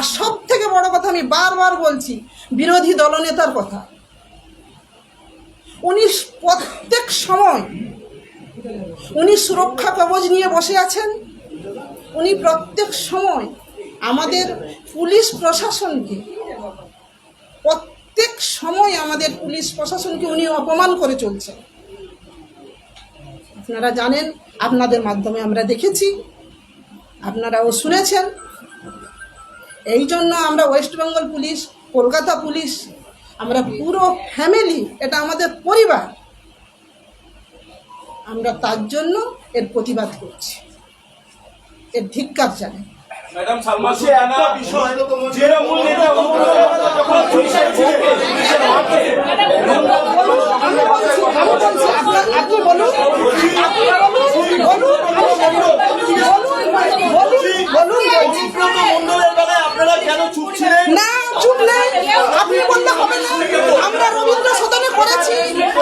আর সব থেকে বড় কথা আমি বারবার বলছি, বিরোধী দলনেতার কথা। উনি প্রত্যেক সময় উনি সুরক্ষা কবচ নিয়ে বসে আছেন। উনি প্রত্যেক সময় আমাদের পুলিশ প্রশাসনকে, প্রত্যেক সময় আমাদের পুলিশ প্রশাসনকে উনি অপমান করে চলছেন। আপনারা জানেন, আপনাদের মাধ্যমে আমরা দেখেছি, আপনারাও শুনেছেন। এই জন্য আমরা ওয়েস্ট বেঙ্গল পুলিশ কলকাতা পুলিশ আমরা পুরো ফ্যামিলি এটা আমাদের পরিবার আমরা তার জন্য এর প্রতিবাদ করছি। এর ধিক্কার জানাই। ম্যাডাম সালমান তৃণমূল নেতা অনুব্রত যখন পুলিশের ছিলেন, পুলিশের হাতে আপনি- আপনি বলুন আপনি বলুন বলুন বলুন বলুন বলছি অনুব্রত মণ্ডলের বেলায় আপনারা কেন চুপ ছিলেন না চুপ নেই আপনি বললে হবে না আমরা রবীন্দ্র সদনে করেছি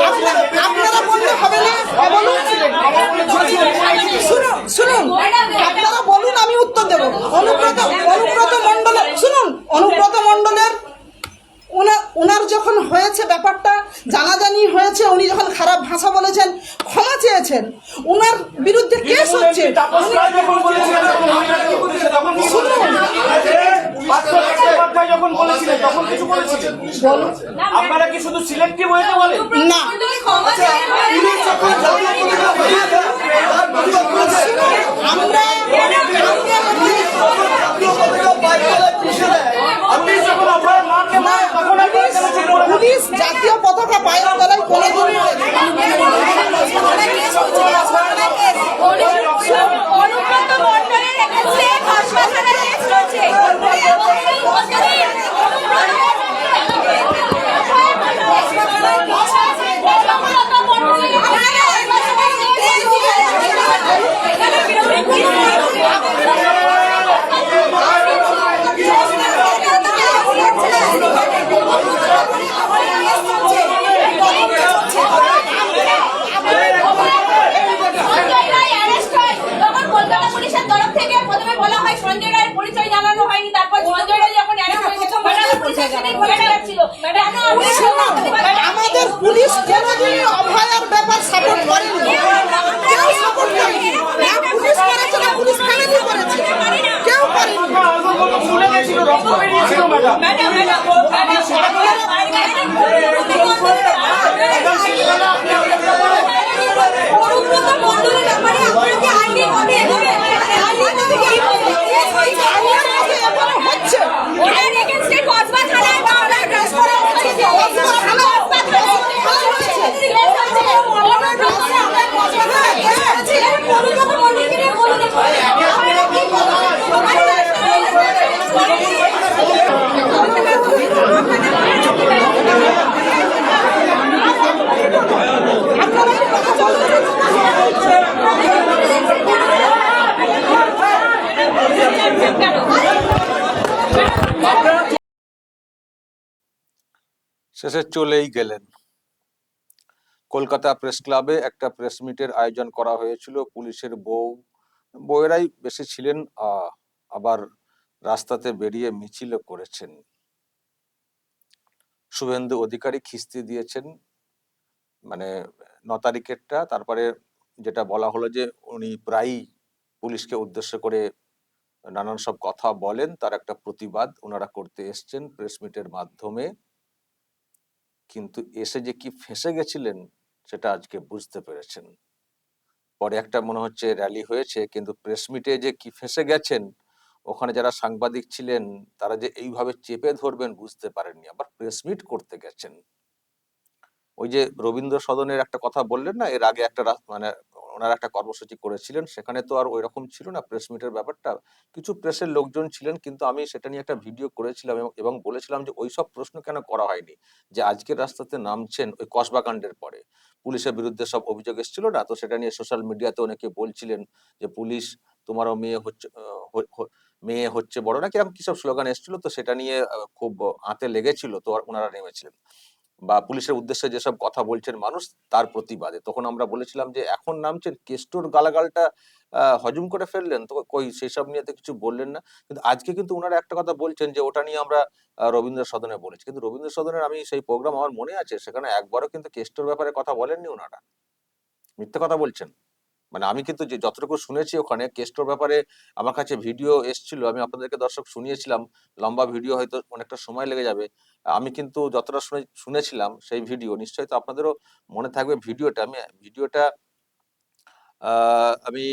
আপনা- আপনারা বললে হবে না হ্যাঁ, বলুন শুনুন শুনুন। আপনারা বলুন আমি উত্তর দেব। অনুব্রত অনুব্রত মণ্ডলের শুনুন অনুব্রত মণ্ডলের ওনার যখন হয়েছে ব্যাপারটা জানাজানি হয়েছে উনি যখন খারাপ ভাষা বলেছেন ক্ষমা চেয়েছেন ওনার বিরুদ্ধে কেস হচ্ছে। শুনুন। যখন বলেছিলেন তখন কিছু বলেছিলেন? আপনারা কি শুধু সিলেক্টিভ হয়েছে বলেন? না। আমরা আপনি যখন আপনার মাকে মারে তখন আপনারা কেন চুপ করে থাকেন? পুলিশ জাতীয় পতাকা পায়ের তলায় কোনোদিনই অনুব্রত মণ্ডলের এগেন্সে হাসপাতালে কেস রয়েছে সঞ্জয় রায় অ্যারেস্ট হয় তখন কলকাতা পুলিশের তরফ থেকে প্রথমে বলা হয় সঞ্জয় রায়ের পরিচয় জানানো হয়নি তারপর সঞ্জয় রায় যখন অ্যারেস্ট হয়েছে কলকাতা পুলিশের সাথে ঘটনা যাচ্ছিল কেন আপনি আমাদের পুলিশ কোনোদিনই অভয়ার ব্যাপার সাপোর্ট করেনি, কেউ সাপোর্ট করেনি। পুলিশ করেছে, না পুলিশ ফ্যামিলি করেছে। কেউ করেনি। মণ্ডলের ব্যাপারে আপনাকে আইনি ভাবে আইনি ভাবে এই হচ্ছে ওনার এগেন্সটে কসবা থানায় মামলা ট্রান্সফার হচ্ছে কসবা থানা- কসবা থানায় কেস হচ্ছে অনুব্রত মণ্ডল কেস হচ্ছে অনুব্রত মণ্ডলকে নিয়ে বলুন আপনারা কি শেষে চলেই গেলেন। কলকাতা প্রেস ক্লাবে একটা প্রেস মিটের আয়োজন করা হয়েছিল, পুলিশের বউ। বউয়েরাই বেশি ছিলেন আবার রাস্তাতে বেরিয়ে মিছিল করেছেন। শুভেন্দু অধিকারী খিস্তি দিয়েছেন মানে ন তারিখেরটা, তারপরে যেটা বলা হলো যে উনি প্রায়ই পুলিশকে উদ্দেশ্য করে নানান সব কথা বলেন, তার একটা প্রতিবাদ ওনারা করতে এসছেন প্রেস মিটের মাধ্যমে। কিন্তু এসে যে কি ফেসে গেছিলেন, সেটা আজকে বুঝতে পেরেছেন। পরে একটা মনে হচ্ছে র্যালি হয়েছে, কিন্তু প্রেস মিটে যে কি ফেসে গেছেন, ওখানে যারা সাংবাদিক ছিলেন, তারা যে এইভাবে চেপে ধরবেন বুঝতে পারেননি। আবার প্রেস মিট করতে গেছেন। ওই যে রবীন্দ্র সদনের একটা কথা বললেন না, এর আগে একটা মানে ওনারা একটা কর্মসূচি করেছিলেন। সেখানে তো আর ওই রকম ছিল না প্রেস মিটের ব্যাপারটা। কিছু প্রেসের লোকজন ছিলেন, কিন্তু আমি সেটা নিয়ে একটা ভিডিও করেছিলাম এবং- বলেছিলাম যে ওই সব প্রশ্ন কেন করা হয়নি? যে আজকের রাস্তাতে নামছেন ওই কসবাকাণ্ডের পরে। পুলিশের বিরুদ্ধে সব অভিযোগ এসেছিল না? তো সেটা নিয়ে সোশ্যাল মিডিয়াতে অনেকে বলছিলেন যে পুলিশ তোমারও মেয়ে হচ্ছে মেয়ে হচ্ছে বড়। না কীরকম কিসব স্লোগান এসেছিল? তো সেটা নিয়ে খুব আঁতে লেগেছিল। তো ওনারা নেমেছিলেন। বা পুলিশের উদ্দেশ্যে যেসব কথা বলছেন মানুষ, তার প্রতিবাদে। তখন আমরা বলেছিলাম যে, এখন নামছেন, কেষ্টর গালাগালটা হজম করে ফেললেন? তো কই সেসব নিয়ে তো কিছু বললেন না। কিন্তু আজকে কিন্তু ওনারা একটা কথা বলছেন যে, ওটা নিয়ে আমরা রবীন্দ্র সদনে বলেছি। কিন্তু রবীন্দ্র সদনের আমি সেই প্রোগ্রাম আমার মনে আছে, সেখানে একবারও কিন্তু কেষ্টর ব্যাপারে কথা বলেননি ওনারা মিথ্যে কথা বলছেন। মানে আমি কিন্তু যতটুকু শুনেছি ওখানে কেষ্টর ব্যাপারে আমার কাছে ভিডিও এসেছিল, আমি আপনাদেরকে দর্শক শুনিয়েছিলাম, লম্বা ভিডিও হয়তো অনেকটা সময় লেগে যাবে। আমি কিন্তু যতটা শুনে, শুনেছিলাম সেই ভিডিও নিশ্চয়ই তো আপনাদেরও মনে থাকবে ভিডিওটা আমি ভিডিওটা আমি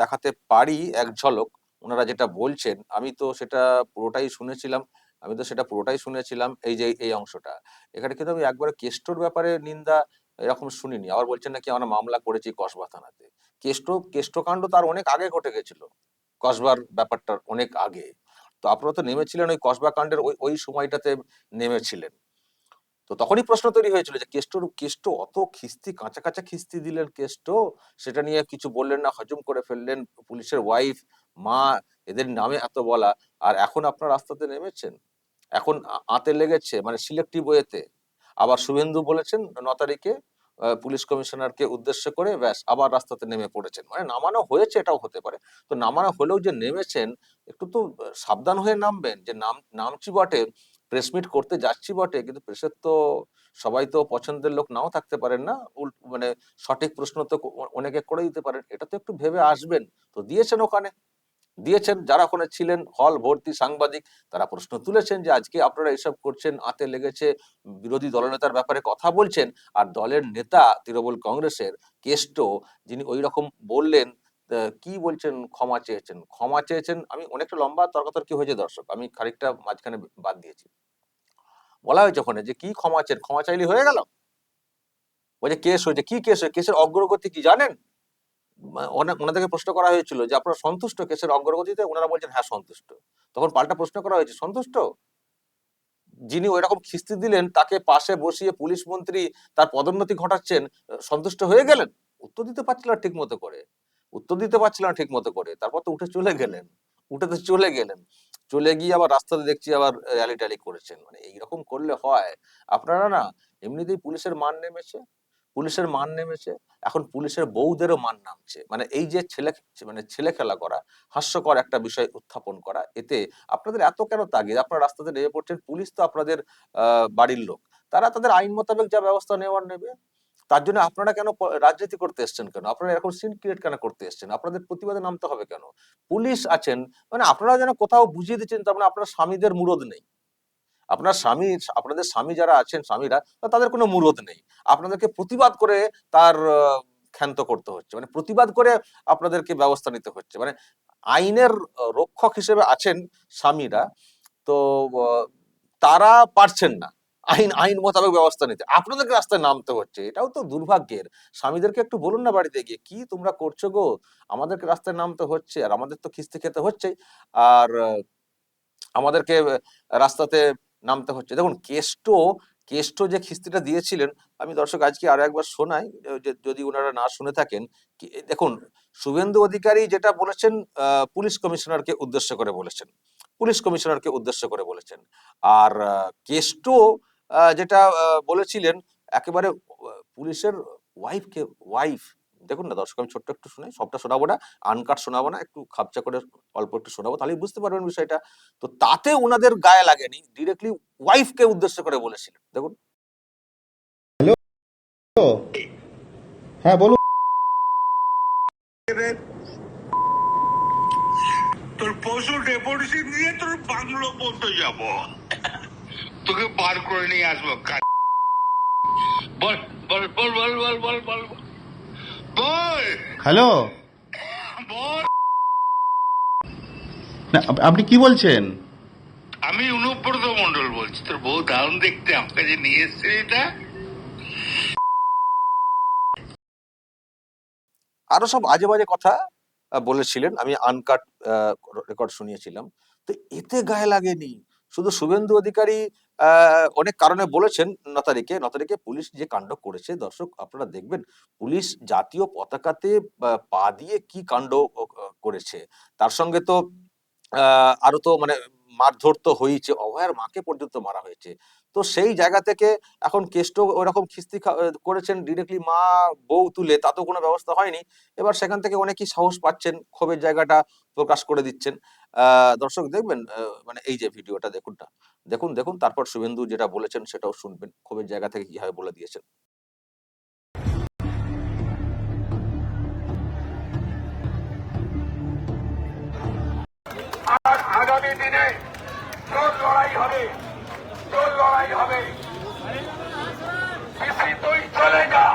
দেখাতে পারি এক ঝলক, ওনারা যেটা বলছেন, আমি তো সেটা পুরোটাই শুনেছিলাম, আমি তো সেটা পুরোটাই শুনেছিলাম, এই যে, এই অংশটা। এখানে কিন্তু আমি একবার কেষ্টর ব্যাপারে নিন্দা এরকম শুনিনি। আবার বলছেন নাকি আমরা মামলা করেছি কসবা থানাতে। কেষ্ট, কেষ্টকাণ্ড তার অনেক আগে ঘটে গেছিল। কসবার ব্যাপারটা অনেক আগে। তো আপনারা তো নেমেছিলেন ওই কসবা কাণ্ডের ওই ওই সময়টাতে নেমেছিলেন। তো তখনই প্রশ্ন তৈরি হয়েছিল যে কেষ্টর, কেষ্ট অত খিস্তি, কাঁচা কাঁচা খিস্তি দিলেন কেষ্ট? সেটা নিয়ে কিছু বললেন না, হজম করে ফেললেন পুলিশের ওয়াইফ মা, এদের নামে এত বলা। আর এখন আপনার রাস্তাতে নেমেছেন? এখন আতে লেগেছে মানে সিলেক্টিভ ওয়েতে আবার শুভেন্দু বলেছেন ন তারিখে পুলিশ কমিশনারকে উদ্দেশ্য করে ব্যাস আবার রাস্তাতে নেমে পড়েছেন। মানে নামানো হয়েছে, এটাও হতে পারে। তো নামানো হলেও যে নেমেছেন, একটু তো সাবধান হয়ে নামবেন। যে নাম, নামছি বটে প্রেস মিট করতে যাচ্ছি বটে, কিন্তু প্রেসের তো সবাই তো পছন্দের লোক নাও থাকতে পারেন না। মানে সঠিক প্রশ্ন তো অনেকে করে দিতে পারেন। এটা তো একটু ভেবে আসবেন। তো দিয়েছেন ওখানে। দিয়েছেন, যারা ওখানে ছিলেন, হল, ভর্তি, সাংবাদিক, তারা প্রশ্ন তুলেছেন যে আজকে আপনারা এসব করছেন, আতে লেগেছে, বিরোধী দলনেতার ব্যাপারে কথা বলছেন, আর দলের নেতা তৃণমূল কংগ্রেসের কেষ্ট, যিনি ওই রকম বললেন কি বলছেন, ক্ষমা চেয়েছেন? ক্ষমা চেয়েছেন, আমি অনেকটা লম্বা তর্কাতর্কি হয়েছে দর্শক, আমি খানিকটা মাঝখানে বাদ দিয়েছি। বলা হয়েছে ওখানে যে কি ক্ষমা চেন ক্ষমা চাইলে হয়ে গেল? বলছে, কেস হয়েছে, কি কেস হয়েছে? কেসের অগ্রগতি কি জানেন? ওনা- ওনাদেরকে প্রশ্ন করা হয়েছিল যে, আপনারা সন্তুষ্ট কেসের অগ্রগতিতে? ওনারা বলছেন হ্যাঁ সন্তুষ্ট। তখন পাল্টা প্রশ্ন করা হয়েছে, সন্তুষ্ট? যিনি খিস্তি দিলেন, তাকে পাশে বসিয়ে পুলিশ মন্ত্রী তার পদোন্নতি ঘটাচ্ছেন, সন্তুষ্ট হয়ে গেলেন? উত্তর দিতে পারছিল না ঠিক মতো করে। উত্তর দিতে পারছিল না ঠিক মতো করে। তারপর তো উঠে চলে গেলেন। উঠে তো চলে গেলেন। চলে গিয়ে আবার রাস্তাতে দেখছি আবার র্যালি ট্যালি করেছেন। মানে এইরকম করলে হয়। আপনারা না, এমনিতেই পুলিশের মান নেমেছে। পুলিশের মান নেমেছে, এখন পুলিশের বউদেরও মান নামছে। মানে এই যে ছেলে মানে ছেলে খেলা করা, হাস্যকর একটা বিষয় উত্থাপন করা, এতে আপনাদের এত কেন তাগিদ? আপনারা রাস্তাতে নেমে পড়ছেন, পুলিশ তো আপনাদের বাড়ির লোক। তারা তাদের আইন মোতাবেক যা ব্যবস্থা নেওয়ার নেবে, তার জন্য আপনারা কেন রাজনীতি করতে এসছেন কেন? আপনারা এরকম সিন ক্রিয়েট কেন করতে এসছেন? আপনাদের প্রতিবাদে নামতে হবে কেন? পুলিশ আছেন মানে আপনারা যেন কোথাও বুঝিয়ে দিচ্ছেন, তার মানে আপনার স্বামীদের মুরদ নেই। আপনার স্বামী, আপনাদের স্বামী যারা আছেন, স্বামীরা তাদের কোনো মুরদ নেই। আপনাদেরকে প্রতিবাদ করে তার ক্ষান্ত করতে হচ্ছে। মানে প্রতিবাদ করে আপনাদেরকে ব্যবস্থা নিতে হচ্ছে। মানে আইনের রক্ষক হিসেবে আছেন স্বামীরা, তো তারা পারছেন না আইন আইন মোতাবেক ব্যবস্থা নিতে। আপনাদেরকে রাস্তায় নামতে হচ্ছে। এটাও তো দুর্ভাগ্যের। স্বামীদেরকে একটু বলুন না বাড়িতে গিয়ে, কি তোমরা করছ গো? আমাদেরকে রাস্তায় নামতে হচ্ছে আর আমাদের তো কিস্তি খেতে হচ্ছেই। আর আমাদেরকে রাস্তাতে নামতে হচ্ছে। দেখুন কেষ্ট কেষ্ট যে খিস্তিটা দিয়েছিলেন, আমি দর্শক আজকে আরও একবার শোনাই যদি ওনারা না শুনে থাকেন দেখুন, শুভেন্দু অধিকারী যেটা বলেছেন পুলিশ কমিশনারকে উদ্দেশ্য করে বলেছেন। পুলিশ কমিশনারকে উদ্দেশ্য করে বলেছেন। আর কেষ্ট যেটা বলেছিলেন, একেবারে পুলিশের ওয়াইফকে, ওয়াইফ, দেখুন না দর্শক, আমি ছোট্ট একটু শুনে সবটা শোনাবো না, আনকাট শোনাবো না, একটু খাপচা করে অল্প একটু শোনাবো তাহলেই বুঝতে পারবেন বিষয়টা। তো তাতে ওনাদের গায়ে লাগেনি ডিরেক্টলি ওয়াইফকে উদ্দেশ্য করে বলেছিলেন দেখুন। তো হ্যাঁ বলুন। তোর পশু ডেপুটেশন দিয়ে তোর বাংলো পর্যন্ত যাব। তোকে বার করে নিয়ে আসব বল বল বল বল বল বল বল বল। বল। হ্যালো? বল। না, আপনি কি বলছেন? আমি অনুব্রত মন্ডল বলছি। তোর বউ দারুণ দেখতে আমার কাছে নিয়ে এসছে এটা? আরও সব আজে বাজে কথা বলেছিলেন। আমি আনকাট রেকর্ড শুনিয়েছিলাম। তো এতে গায়ে লাগেনি। শুধু শুভেন্দু অধিকারী আহ, অনেক কারণে বলেছেন ন তারিখে ন তারিখে পুলিশ যে কাণ্ড করেছে দর্শক আপনারা দেখবেন পুলিশ জাতীয় পতাকাতে পা দিয়ে কি কাণ্ড করেছে। তার সঙ্গে তো আরও তো মানে মারধর তো হয়েছে অভয়ার মাকে পর্যন্ত মারা হয়েছে। তো সেই জায়গা থেকে এখন কেষ্ট ওরকম খিস্তি করেছেন ডিরেক্টলি মা, বউ তুলে তাতেও কোনো ব্যবস্থা হয়নি। এবার সেখান থেকে অনেকেই সাহস পাচ্ছেন, ক্ষোভের জায়গাটা প্রকাশ করে দিচ্ছেন। দর্শক দেখবেন মানে এই যে ভিডিওটা দেখুন না দেখুন দেখুন, তারপর শুভেন্দু যেটা বলেছেন সেটাও শুনবেন। ক্ষোভের জায়গা থেকে কীভাবে বলে দিয়েছেন। আর আগামী দিনে জোর লড়াই হবে জোর লড়াই হবে। পিসি তুই চলে যা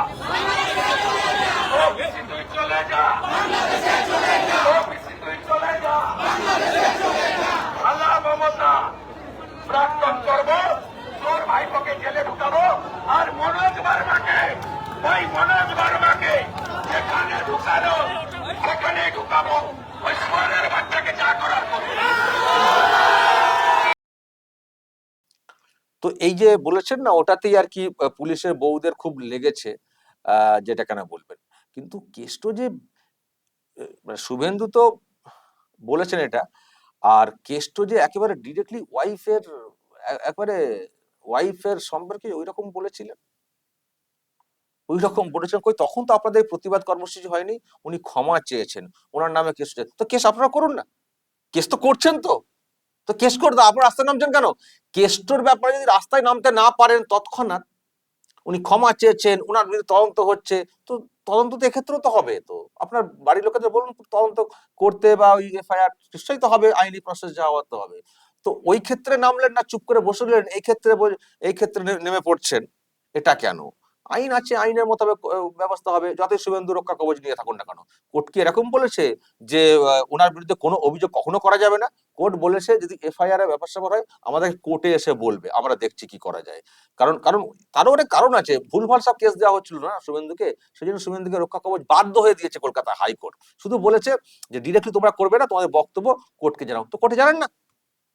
ও পিসি তুই চলে যা ও পিসি তুই চলে যা আল্লাহ মমতা প্রাক্তন করব তোর ভাইপোকে জেলে ঢুকাবো আর মনোজ বার্মাকে ওই মনোজ বার্মাকে যেখানে ঢুকানো সেখানে ঢুকাবো ওই সোয়ারের বাচ্চাকে যা করার করব তো এই যে বলেছেন না, ওটাতেই আর কি পুলিশের বউদের খুব লেগেছে যেটা কেন বলবেন? কিন্তু কেষ্ট যে মানে শুভেন্দু তো বলেছেন এটা, আর কেষ্ট যে একেবারে ডিরেক্টলি ওয়াইফের একবারে ওয়াইফের সম্পর্কে ওই রকম বলেছিলেন? ওই রকম বলেছেন কই তখন তো আপনাদের প্রতিবাদ কর্মসূচি হয়নি, উনি ক্ষমা চেয়েছেন, ওনার নামে কেস তো কেস আপনারা করুন না কেস তো করছেন তো। তো কেস করে দাও, আপনার রাস্তায় নামছেন কেন? কেষ্টর ব্যাপারে যদি রাস্তায় নামতে না পারেন তৎক্ষণাৎ উনি ক্ষমা চেয়েছেন, উনার বিরুদ্ধে তদন্ত হচ্ছে, তো তদন্ত তো এক্ষেত্রেও তো হবে তো। আপনার বাড়ির লোকেদের বলুন, তদন্ত করতে বা ওই এফআইআর নিশ্চয়ই তো হবে, আইনি প্রসেস যাওয়া তো হবে। তো ওই ক্ষেত্রে নামলেন না, চুপ করে বসলেন এই ক্ষেত্রে এই ক্ষেত্রে নেমে পড়ছেন, এটা কেন? আইন আছে, আইনের মোতাবেক ব্যবস্থা হবে। যতই শুভেন্দু রক্ষা কবচ নিয়ে থাকুন না কেন। কোর্ট কি এরকম বলেছে যে ওনার বিরুদ্ধে কোনো অভিযোগ কখনো করা যাবে না? কোর্ট বলেছে, যদি এফআইআর এর ব্যাপার স্যাপার হয়, আমাদের কোর্টে এসে বলবে, আমরা দেখছি কি করা যায়। কারণ কারণ তারও অনেক কারণ আছে। ভুলভাল সব কেস দেওয়া হচ্ছিল না শুভেন্দুকে। সেই জন্য শুভেন্দুকে রক্ষা কবচ বাধ্য হয়ে দিয়েছে কলকাতা হাইকোর্ট। শুধু বলেছে যে ডিরেক্টলি তোমরা করবে না, তোমাদের বক্তব্য কোর্টকে জানাও। তো কোর্টে জানেন না।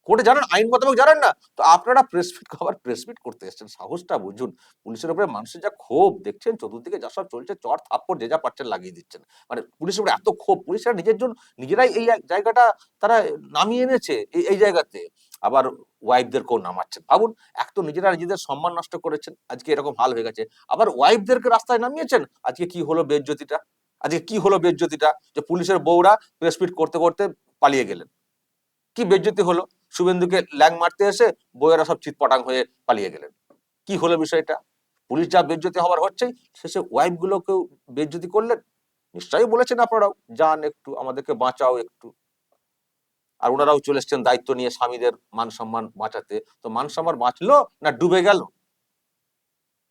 কোর্টে জানেন, আইন মোতাবেক জানেন না। তো আপনারা প্রেস মিট আবার প্রেস মিট করতে এসেছেন, সাহসটা বুঝুন। পুলিশের উপরে মানুষের যা ক্ষোভ, দেখছেন, চতুর্দিকে যা সব চলছে, চর, থাপ্পড়, যে যা পাচ্ছেন লাগিয়ে দিচ্ছেন। মানে পুলিশের উপরে এত ক্ষোভ, পুলিশরা নিজের জন্য, নিজেরাই এই জায়গাটা তারা নামিয়ে এনেছে, এই এই জায়গাতে। আবার ওয়াইফদেরকেও নামাচ্ছেন ভাবুন, এক তো নিজেরা নিজেদের সম্মান নষ্ট করেছেন, আজকে এরকম হাল হয়ে গেছে। আবার ওয়াইফদেরকে রাস্তায় নামিয়েছেন, আজকে কি হলো বেজ্যোতিটা? আজকে কি হলো বেজ্যোতিটা? যে পুলিশের বউরা প্রেস মিট করতে করতে পালিয়ে গেলেন। কি বেজ্যোতি হলো? শুভেন্দুকে ল্যাং মারতে এসে বইয়েরা সব চিৎপটাং হয়ে পালিয়ে গেলেন। কি হলো বিষয়টা? পুলিশ যা বেজ্যোতি হওয়ার হচ্ছেই, শেষে ওয়াইফ গুলোকেও বেজ্যোতি করলেন। নিশ্চয়ই বলেছেন আপনারাও, যান একটু, আমাদেরকে বাঁচাও একটু। আর ওনারাও চলে এসছেন দায়িত্ব নিয়ে স্বামীদের মান সম্মান বাঁচাতে। তো মান সম্মান বাঁচলো না ডুবে গেল?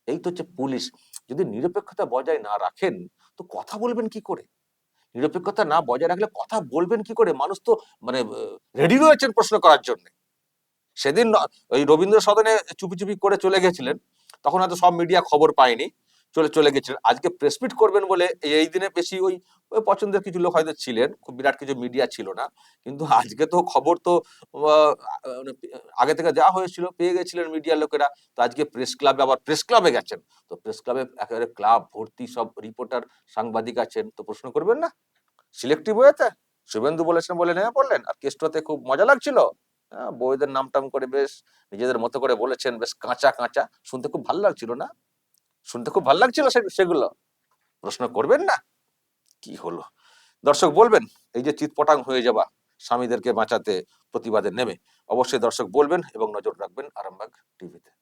এই তো হচ্ছে পুলিশ। যদি নিরপেক্ষতা বজায় না রাখেন, তো কথা বলবেন কি করে? নিরপেক্ষতা না বজায় রাখলে কথা বলবেন কি করে? মানুষ তো মানে রেডি রয়েছেন প্রশ্ন করার জন্য। সেদিন, ওই রবীন্দ্র সদনে চুপি চুপি করে চলে গেছিলেন। তখন হয়তো সব মিডিয়া খবর পায়নি। চলে চলে গেছিলেন আজকে প্রেস মিট করবেন বলে এই- দিনে বেশি ওই ওই পছন্দের কিছু লোক হয়তো ছিলেন খুব বিরাট কিছু মিডিয়া ছিল না। কিন্তু আজকে তো খবর তো মানে আগে থেকে দেওয়া হয়েছিল পেয়ে গেছিলেন মিডিয়ার লোকেরা। তো আজকে প্রেস ক্লাবে আবার প্রেস ক্লাবে গেছেন। তো প্রেস ক্লাবে একেবারে ক্লাব ভর্তি সব রিপোর্টার সাংবাদিক আছেন। তো প্রশ্ন করবেন না? সিলেক্টিভ ওয়েতে শুভেন্দু বলেছেন বলে নেমে পড়লেন। আর কেষ্টতে খুব মজা লাগছিল। হ্যাঁ, বউদের নাম টাম করে বেশ নিজেদের মতো করে বলেছেন বেশ কাঁচা কাঁচা। শুনতে খুব ভালো লাগছিল না? শুনতে খুব ভালো লাগছিল সেগুলো। প্রশ্ন করবেন না? কি হলো? দর্শক বলবেন, এই যে চিৎপটাং হয়ে যাওয়া, স্বামীদেরকে বাঁচাতে প্রতিবাদে নেমে। অবশ্যই দর্শক বলবেন এবং নজর রাখবেন আরামবাগ টিভিতে।